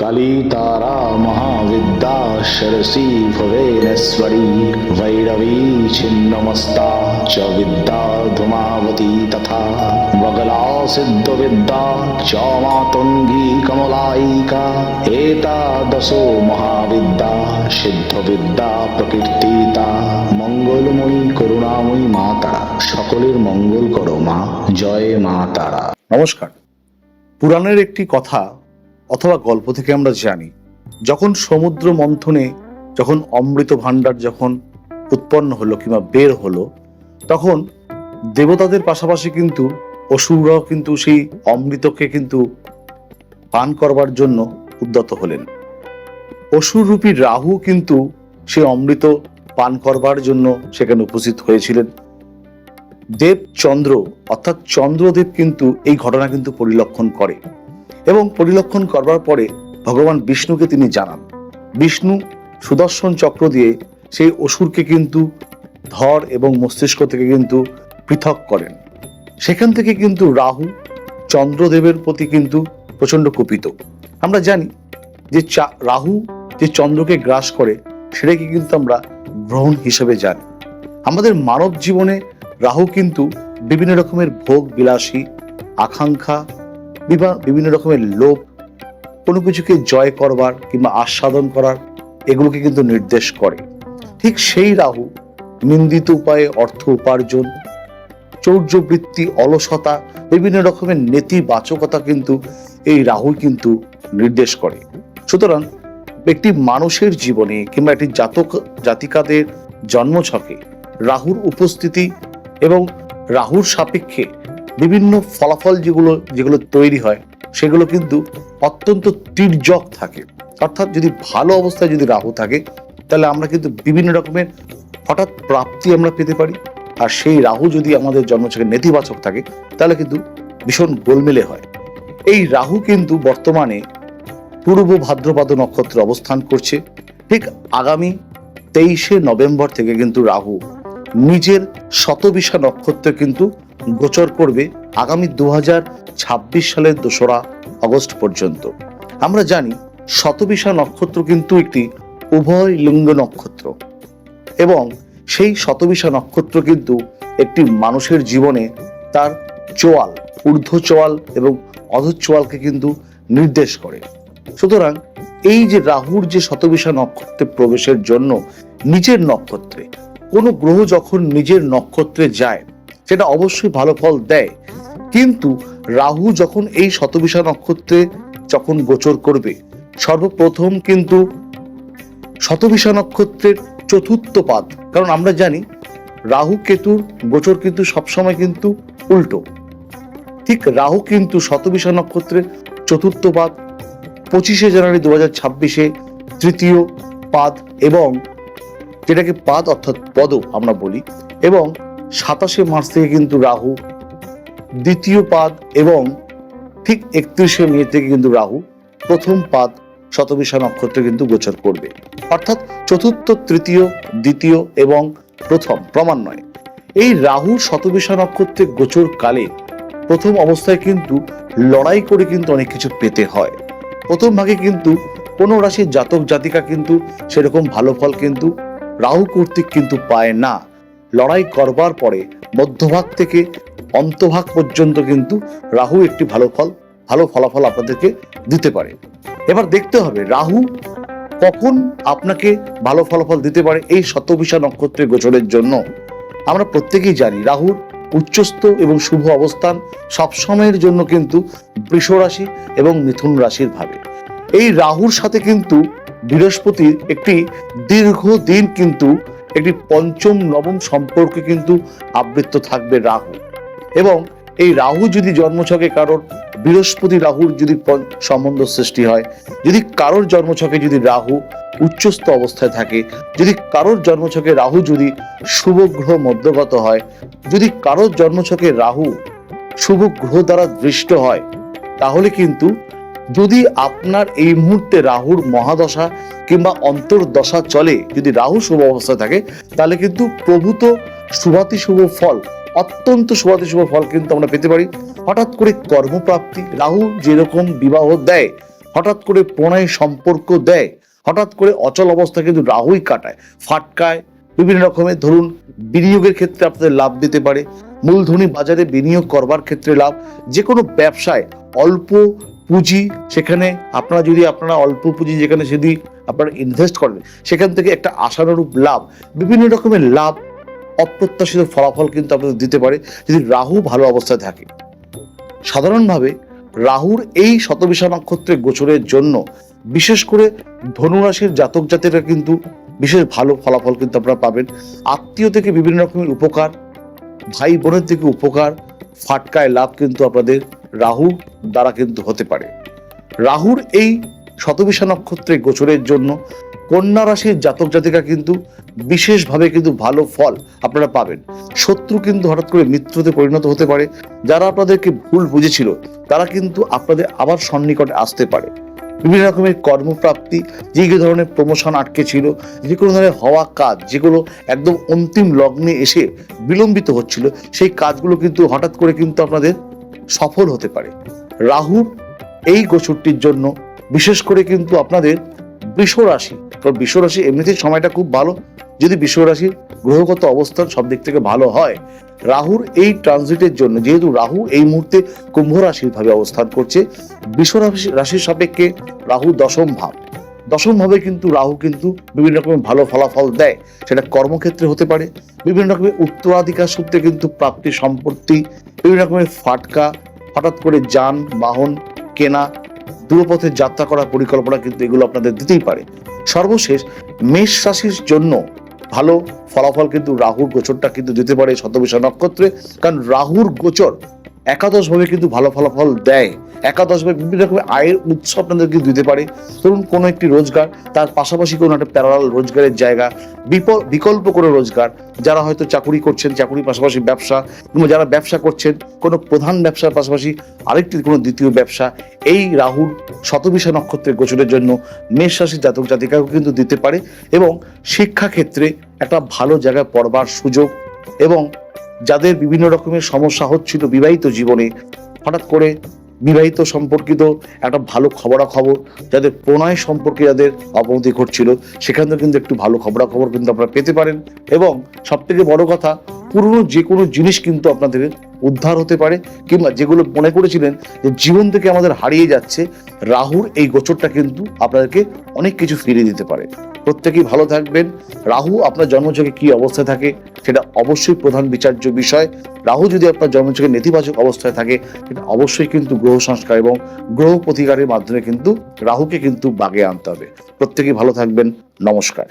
কালী তারা মহাবিদ্যা সরসী ভবেনস্বরী ভৈরবী ছিন্নমস্তা চ বিদ্যা ধুমাবতী তথা বগলা সিদ্ধ বিদ্যা চ মাতঙ্গী কমলায়িকা এতাদশো মহাবিদ্যা সিদ্ধ সিদ্ধবিদ্যা প্রকীর্তিতা মঙ্গলময়ী করুণাময়ী মা তারা সকলের মঙ্গল করো মা। জয় মা তারা। নমস্কার। পুরাণের একটি কথা অথবা গল্প থেকে আমরা জানি, যখন সমুদ্র মন্থনে যখন অমৃত ভাণ্ডার যখন উৎপন্ন হলো কিংবা বের হলো, তখন দেবতাদের পাশাপাশি কিন্তু অসুররাও কিন্তু সেই অমৃতকে কিন্তু পান করবার জন্য উদ্যত হলেন। অসুররূপী রাহু কিন্তু সেই অমৃত পান করবার জন্য সেখানে উপস্থিত হয়েছিলেন। দেব চন্দ্র অর্থাৎ চন্দ্রদেব কিন্তু এই ঘটনা কিন্তু পরিলক্ষণ করে। এবং পরিলক্ষণ করবার পরে ভগবান বিষ্ণুকে তিনি জানান, বিষ্ণু, সুদর্শন চক্র দিয়ে সেই অসুরকে কিন্তু ধর এবং মস্তিষ্ক থেকে কিন্তু পৃথক করেন। সেখান থেকে কিন্তু রাহু, চন্দ্রদেবের প্রতি কিন্তু প্রচণ্ড কুপিত। আমরা জানি যে রাহু যে চন্দ্রকে গ্রাস করে, সেটাকে কিন্তু আমরা গ্রহণ হিসেবে জানি। আমাদের মানব জীবনে রাহু কিন্তু বিভিন্ন রকমের ভোগ, বিলাসী, আকাঙ্ক্ষা বিবা- বিভিন্ন রকমের লোভ, কোনো কিছুকে জয় করবার কিংবা আস্বাদন করার এগুলোকে কিন্তু নির্দেশ করে। ঠিক সেই রাহু নিন্দিত উপায়ে অর্থ উপার্জন, চৌর্যবৃত্তি, অলসতা, বিভিন্ন রকমের নেতিবাচকতা কিন্তু এই রাহু কিন্তু নির্দেশ করে। সুতরাং একটি মানুষের জীবনে কিংবা একটি জাতক, জাতিকাদের জন্মছকে রাহুর উপস্থিতি এবং রাহুর সাপেক্ষে বিভিন্ন ফলাফল যেগুলো যেগুলো তৈরি হয়, সেগুলো কিন্তু অত্যন্ত তির্যক থাকে। অর্থাৎ যদি ভালো অবস্থায় যদি রাহু থাকে, তাহলে আমরা কিন্তু বিভিন্ন রকমের হঠাৎ প্রাপ্তি আমরা পেতে পারি। আর সেই রাহু যদি আমাদের জন্মছকে নেতিবাচক থাকে, তাহলে কিন্তু ভীষণ গোলমেলে হয়। এই রাহু কিন্তু বর্তমানে পূর্ব ভাদ্রপদ নক্ষত্রে অবস্থান করছে। ঠিক আগামী তেইশে নভেম্বর থেকে কিন্তু রাহু নিজের শতবিশা নক্ষত্রে কিন্তু গোচর করবে আগামী দু হাজার ছাব্বিশ সালের দোসরা অগস্ট পর্যন্ত। আমরা জানি শতবিশা নক্ষত্র কিন্তু একটি উভয় লিঙ্গ নক্ষত্র এবং সেই শতবিশা নক্ষত্র কিন্তু একটি মানুষের জীবনে তার চোয়াল, ঊর্ধ্ব চোয়াল এবং অধচোয়ালকে কিন্তু নির্দেশ করে। সুতরাং এই যে রাহুর যে শতবিশা নক্ষত্রে প্রবেশের জন্য নিজের নক্ষত্রে, কোনো গ্রহ যখন নিজের নক্ষত্রে যায় সেটা অবশ্যই ভালো ফল দেয়। কিন্তু রাহু যখন এই শতবিশা নক্ষত্রে যখন গোচর করবে, সর্বপ্রথম কিন্তু শতবিশা নক্ষত্রের চতুর্থ পাদ। কারণ আমরা জানি, রাহু কেতুর গোচর কিন্তু সবসময় কিন্তু উল্টো। ঠিক রাহু কিন্তু শতবিশা নক্ষত্রের চতুর্থ পাদ, পঁচিশে জানুয়ারি দু হাজার ছাব্বিশে তৃতীয় পাদ এবং যেটাকে পাদ অর্থাৎ পদ আমরা বলি এবং সাতাশে মার্চ থেকে কিন্তু রাহু দ্বিতীয় পাদ এবং ঠিক একত্রিশে মে থেকে কিন্তু রাহু প্রথম পাদ শতবিশা নক্ষত্রে কিন্তু গোচর করবে। অর্থাৎ চতুর্থ, তৃতীয়, দ্বিতীয় এবং প্রথম ক্রমান্বয়ে এই রাহু শতবিশা নক্ষত্রে গোচর কালে প্রথম অবস্থায় কিন্তু লড়াই করে কিন্তু অনেক কিছু পেতে হয়। প্রথম ভাগে কিন্তু কোনো রাশির জাতক জাতিকা কিন্তু সেরকম ভালো ফল কিন্তু রাহু কর্তৃক কিন্তু পায় না। লড়াই করবার পরে মধ্যভাগ থেকে অন্তভাগ পর্যন্ত কিন্তু রাহু একটি ভালো ফল, ভালো ফলাফল আপনাদেরকে দিতে পারে। এবার দেখতে হবে, রাহু কখন আপনাকে ভালো ফলাফল দিতে পারে এই শতবিশা নক্ষত্রের গোচরের জন্য। আমরা প্রত্যেকেই জানি রাহুর উচ্চস্থ এবং শুভ অবস্থান সবসময়ের জন্য কিন্তু বৃষ রাশি এবং মিথুন রাশির ভাবে। এই রাহুর সাথে কিন্তু বৃহস্পতির একটি দীর্ঘদিন কিন্তু একটি পঞ্চম নবম সম্পর্কে কিন্তু আবৃত্ত থাকবে রাহু। এবং এই রাহু যদি জন্মছকে কারোর, বৃহস্পতি রাহুর যদি সম্বন্ধ সৃষ্টি হয়, যদি কারোর জন্মছকে যদি রাহু উচ্চস্থ অবস্থায় থাকে, যদি কারোর জন্মছকে রাহু যদি শুভ গ্রহ মধ্যগত হয়, যদি কারোর জন্মছকে রাহু শুভ গ্রহ দ্বারা দৃষ্ট হয়, তাহলে কিন্তু যদি আপনার এই মুহূর্তে রাহুর মহাদশা কিংবা অন্তর্দশা চলে, যদি রাহু শুভ অবস্থায় থাকে, তাহলে কিন্তু প্রভূত শুভাতি শুভ ফল, অত্যন্ত শুভাতি শুভ ফল কিন্তু আমরা পেতে পারি। হঠাৎ করে কর্মপ্রাপ্তি, রাহু যেরকম বিবাহ দেয়, হঠাৎ করে প্রণয় সম্পর্ক দেয়, হঠাৎ করে অচল অবস্থা কিন্তু রাহুই কাটায়, ফাটকায়, বিভিন্ন রকমের ধরুন বিনিয়োগের ক্ষেত্রে আপনাদের লাভ দিতে পারে, মূলধনী বাজারে বিনিয়োগ করবার ক্ষেত্রে লাভ যে কোনো ব্যবসায় অল্প পুঁজি সেখানে আপনারা যদি আপনারা অল্প পুঁজি যেখানে যদি আপনারা ইনভেস্ট করেন, সেখান থেকে একটা আশানুরূপ লাভ, বিভিন্ন রকমের লাভ, অপ্রত্যাশিত ফলাফল কিন্তু আপনাদের দিতে পারে যদি রাহু ভালো অবস্থায় থাকে। সাধারণভাবে রাহুর এই শতবিশা নক্ষত্রের গোচরের জন্য বিশেষ করে ধনুরাশির জাতক জাতিরা কিন্তু বিশেষ ভালো ফলাফল কিন্তু আপনারা পাবেন। আত্মীয় থেকে বিভিন্ন রকমের উপকার, ভাই বোনের থেকে উপকার, ফাটকায় লাভ কিন্তু আপনাদের রাহু দ্বারা কিন্তু হতে পারে। রাহুর এই শতবিশা নক্ষত্রে গোচরের জন্য কন্যা রাশির জাতক জাতিকা কিন্তু বিশেষভাবে কিন্তু ভালো ফল আপনারা পাবেন। শত্রু কিন্তু হঠাৎ করে মিত্রতে পরিণত হতে পারে। যারা আপনাদেরকে ভুল বুঝেছিল, তারা কিন্তু আপনাদের আবার সন্নিকটে আসতে পারে। বিভিন্ন রকমের কর্মপ্রাপ্তি, যে যে ধরনের প্রমোশন আটকে ছিল, যে কোনো ধরনের হওয়া কাজ যেগুলো একদম অন্তিম লগ্নে এসে বিলম্বিত হচ্ছিল, সেই কাজগুলো কিন্তু হঠাৎ করে কিন্তু আপনাদের সফল হতে পারে। রাহুর এই গোচরটির জন্য, বিশেষ করে কিন্তু আপনাদের বৃষ রাশি কারণ বৃষ রাশি এমনিতেই সময়টা খুব ভালো। যদি বৃষ রাশির গ্রহগত অবস্থান সব দিক থেকে ভালো হয়, রাহুর এই ট্রানজিটের জন্য, যেহেতু রাহু এই মুহূর্তে কুম্ভ রাশির ভাবে অবস্থান করছে রাশি- রাশির সাপেক্ষে রাহু দশম ভাব। দশম ভাবে কিন্তু রাহু কিন্তু বিভিন্ন রকমের ভালো ফলাফল দেয়। সেটা কর্মক্ষেত্রে হতে পারে, বিভিন্ন রকমের উত্তরাধিকার সূত্রে কিন্তু প্রাপ্তি সম্পত্তি, বিভিন্ন রকমের ফাটকা হঠাৎ করে যান, বাহন, কেনা দূরপথে যাত্রা করার পরিকল্পনা কিন্তু এগুলো আপনাদের দিতেই পারে। সর্বশেষ মেষ রাশির জন্য ভালো ফলাফল কিন্তু রাহুর গোচরটা কিন্তু দিতে পারে শতবিশা নক্ষত্রে। কারণ রাহুর গোচর একাদশ ভাবে কিন্তু ভালো ফলাফল দেয়। একাদশ ভাবে বিভিন্ন রকমের আয়ের উৎস আপনাদের কিন্তু দিতে পারে। ধরুন, কোনো একটি রোজগার, তার পাশাপাশি কোনো একটা প্যারালাল রোজগারের জায়গা বিকল্প কোনো রোজগার, যারা হয়তো চাকুরি করছেন, চাকুরির পাশাপাশি ব্যবসা, কিংবা যারা ব্যবসা করছেন, কোনো প্রধান ব্যবসার পাশাপাশি আরেকটি কোনো দ্বিতীয় ব্যবসা, এই রাহুর শতবিশা নক্ষত্রের গোচরের জন্য মেষ রাশির জাতক জাতিকাও কিন্তু দিতে পারে এবং শিক্ষাক্ষেত্রে একটা ভালো জায়গায় পড়বার সুযোগ এবং যাদের বিভিন্ন রকমের সমস্যা হচ্ছিল বিবাহিত জীবনে, হঠাৎ করে বিবাহিত সম্পর্কিত একটা ভালো খবরাখবর, যাদের প্রণয় সম্পর্কে যাদের অবনতি ঘটছিল সেখান থেকে কিন্তু একটু ভালো খবরাখবর কিন্তু আপনারা পেতে পারেন। এবং সবথেকে বড় কথা পুরনো যে কোনো জিনিস কিন্তু আপনাদের উদ্ধার হতে পারে, কিংবা যেগুলো মনে করেছিলেন যে জীবন থেকে আমাদের হারিয়ে যাচ্ছে, রাহুর এই গোচরটা কিন্তু আপনাদেরকে অনেক কিছু ফিরিয়ে দিতে পারে। প্রত্যেকেই ভালো থাকবেন। রাহু, আপনার জন্মচকে কি অবস্থায় থাকে, সেটা অবশ্যই প্রধান বিচার্য বিষয়। রাহু যদি আপনার জন্মচকে নেতিবাচক অবস্থায় থাকে, সেটা অবশ্যই কিন্তু গ্রহ সংস্কার এবং গ্রহ প্রতিকারের মাধ্যমে কিন্তু রাহুকে কিন্তু বাগে আনতে হবে। প্রত্যেকেই ভালো থাকবেন। নমস্কার।